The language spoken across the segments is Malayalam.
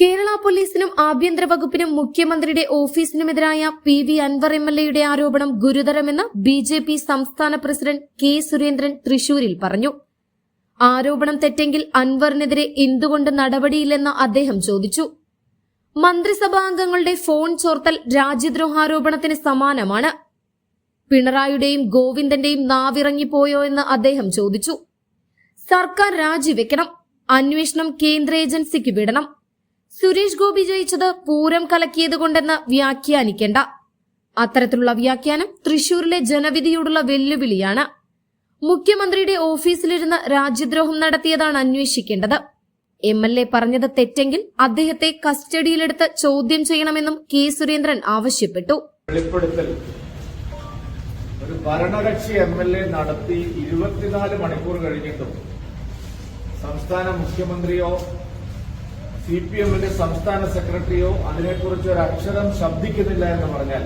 കേരള പോലീസിനും ആഭ്യന്തര വകുപ്പിനും മുഖ്യമന്ത്രിയുടെ ഓഫീസിനുമെതിരായ P V Anvar M L എയുടെ ആരോപണം ഗുരുതരമെന്ന് ബി ജെ പി സംസ്ഥാന പ്രസിഡന്റ് കെ സുരേന്ദ്രൻ തൃശൂരിൽ പറഞ്ഞു. ആരോപണം തെറ്റെങ്കിൽ അൻവറിനെതിരെ എന്തുകൊണ്ട് നടപടിയില്ലെന്ന് അദ്ദേഹം ചോദിച്ചു. മന്ത്രിസഭാംഗങ്ങളുടെ ഫോൺ ചോർത്തൽ രാജ്യദ്രോഹാരോപണത്തിന് സമാനമാണ്. പിണറായിയുടെയും ഗോവിന്ദന്റെയും നാവിറങ്ങിപ്പോയോ എന്ന് അദ്ദേഹം ചോദിച്ചു. സർക്കാർ രാജിവെക്കണം. അന്വേഷണം കേന്ദ്ര ഏജൻസിക്ക് വിടണം. സുരേഷ് ഗോപി ജയിച്ചത് പൂരം കലക്കിയത് കൊണ്ടെന്ന് വ്യാഖ്യാനിക്കേണ്ട. അത്തരത്തിലുള്ള വ്യാഖ്യാനം തൃശൂരിലെ ജനവിധിയോടുള്ള വെല്ലുവിളിയാണ്. മുഖ്യമന്ത്രിയുടെ ഓഫീസിലിരുന്ന് രാജ്യദ്രോഹം നടത്തിയതാണ് അന്വേഷിക്കേണ്ടത്. എം എൽ എ പറഞ്ഞത് തെറ്റെങ്കിൽ അദ്ദേഹത്തെ കസ്റ്റഡിയിലെടുത്ത് ചോദ്യം ചെയ്യണമെന്നും കെ സുരേന്ദ്രൻ ആവശ്യപ്പെട്ടു. ഒരു ഭരണകക്ഷി എം എൽ എ നടത്തി ഇരുപത്തിനാല് മണിക്കൂർ കഴിഞ്ഞിട്ടും സംസ്ഥാന മുഖ്യമന്ത്രിയോ സി പി എമ്മിന്റെ സംസ്ഥാന സെക്രട്ടറിയോ അതിനെക്കുറിച്ച് ഒരു അക്ഷരം ശബ്ദിക്കുന്നില്ല എന്ന് പറഞ്ഞാൽ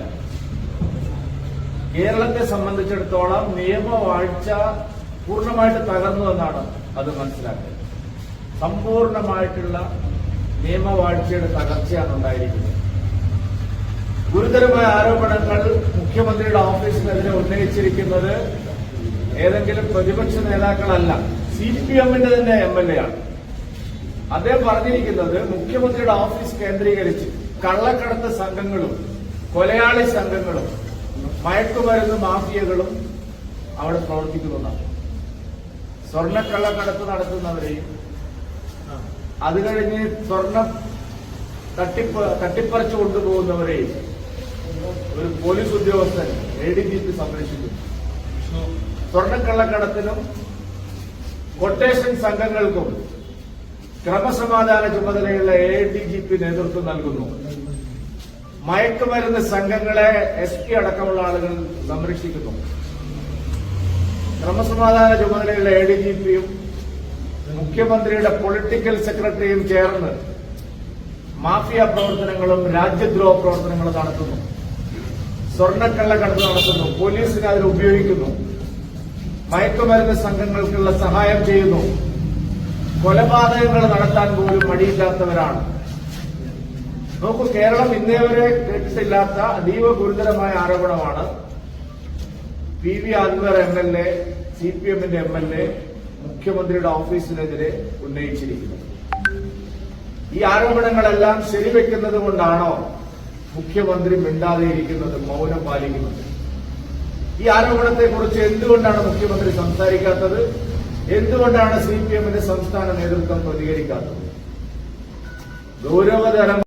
കേരളത്തെ സംബന്ധിച്ചിടത്തോളം നിയമവാഴ്ച പൂർണമായിട്ട് തകർന്നു എന്നാണ് അത് മനസ്സിലാക്കുന്നത്. സമ്പൂർണമായിട്ടുള്ള നിയമവാഴ്ചയുടെ തകർച്ചയാണ് ഉണ്ടായിരിക്കുന്നത്. ഗുരുതരമായ ആരോപണങ്ങൾ മുഖ്യമന്ത്രിയുടെ ഓഫീസിനെതിരെ ഉന്നയിച്ചിരിക്കുന്നത് ഏതെങ്കിലും പ്രതിപക്ഷ നേതാക്കളല്ല. സി പി എമ്മിന്റെ തന്നെ എം എൽ എ ആണ്. അദ്ദേഹം പറഞ്ഞിരിക്കുന്നത് മുഖ്യമന്ത്രിയുടെ ഓഫീസ് കേന്ദ്രീകരിച്ച് കള്ളക്കടത്ത് സംഘങ്ങളും കൊലയാളി സംഘങ്ങളും മയക്കുമരുന്ന് മാഫിയകളും അവിടെ പ്രവർത്തിക്കുന്നതാണ് സ്വർണക്കള്ളക്കടത്ത് നടത്തുന്നവരെയും അത് കഴിഞ്ഞ് സ്വർണം തട്ടിപ്പ് തട്ടിപ്പറിച്ചു കൊണ്ടുപോകുന്നവരെയും ഒരു പോലീസ് ഉദ്യോഗസ്ഥൻ എ ഡി ജി പി സംരക്ഷിക്കുന്നു. സ്വർണക്കള്ളക്കടത്തിനും കൊട്ടേഷൻ സംഘങ്ങൾക്കും ക്രമസമാധാന ചുമതലയുള്ള എ ഡി ജി പി നേതൃത്വം നൽകുന്നു. മയക്കുമരുന്ന് സംഘങ്ങളെ എസ് പി അടക്കമുള്ള ആളുകൾ സംരക്ഷിക്കുന്നു. ക്രമസമാധാന ചുമതലയുള്ള എ ഡി ജി പിയും മുഖ്യമന്ത്രിയുടെ പൊളിറ്റിക്കൽ സെക്രട്ടറിയും ചേർന്ന് മാഫിയ പ്രവർത്തനങ്ങളും രാജ്യദ്രോഹ പ്രവർത്തനങ്ങളും നടത്തുന്നു. സ്വർണക്കള്ള സ്വർണക്കള്ളക്കടത്ത് നടത്തുന്നു. പോലീസിനെ അതിൽ ഉപയോഗിക്കുന്നു. മയക്കുമരുന്ന് സംഘങ്ങൾക്കുള്ള സഹായം ചെയ്യുന്നു. കൊലപാതകങ്ങൾ നടത്താൻ പോലും മടിയില്ലാത്തവരാണ്. നോക്കൂ കേരളം ഇന്നേ വരെ കേട്ടിട്ടില്ലാത്ത അതീവ ഗുരുതരമായ ആരോപണമാണ് P V Anvar M L A C P എമ്മിന്റെ എം എൽ എ മുഖ്യമന്ത്രിയുടെ ഓഫീസിനെതിരെ ഉന്നയിച്ചിരിക്കുന്നത്. ഈ ആരോപണങ്ങളെല്ലാം ശരിവെക്കുന്നത് കൊണ്ടാണോ മുഖ്യമന്ത്രി മിണ്ടാതെയിരിക്കുന്നത് മൗനം പാലിക്കുന്നത്? ഈ ആരോപണത്തെക്കുറിച്ച് എന്തുകൊണ്ടാണ് മുഖ്യമന്ത്രി സംസാരിക്കാത്തത്? എന്തുകൊണ്ടാണ് സി പി എമ്മിന്റെ സംസ്ഥാന നേതൃത്വം പ്രതികരിക്കാത്തത്? ഗൗരവതരം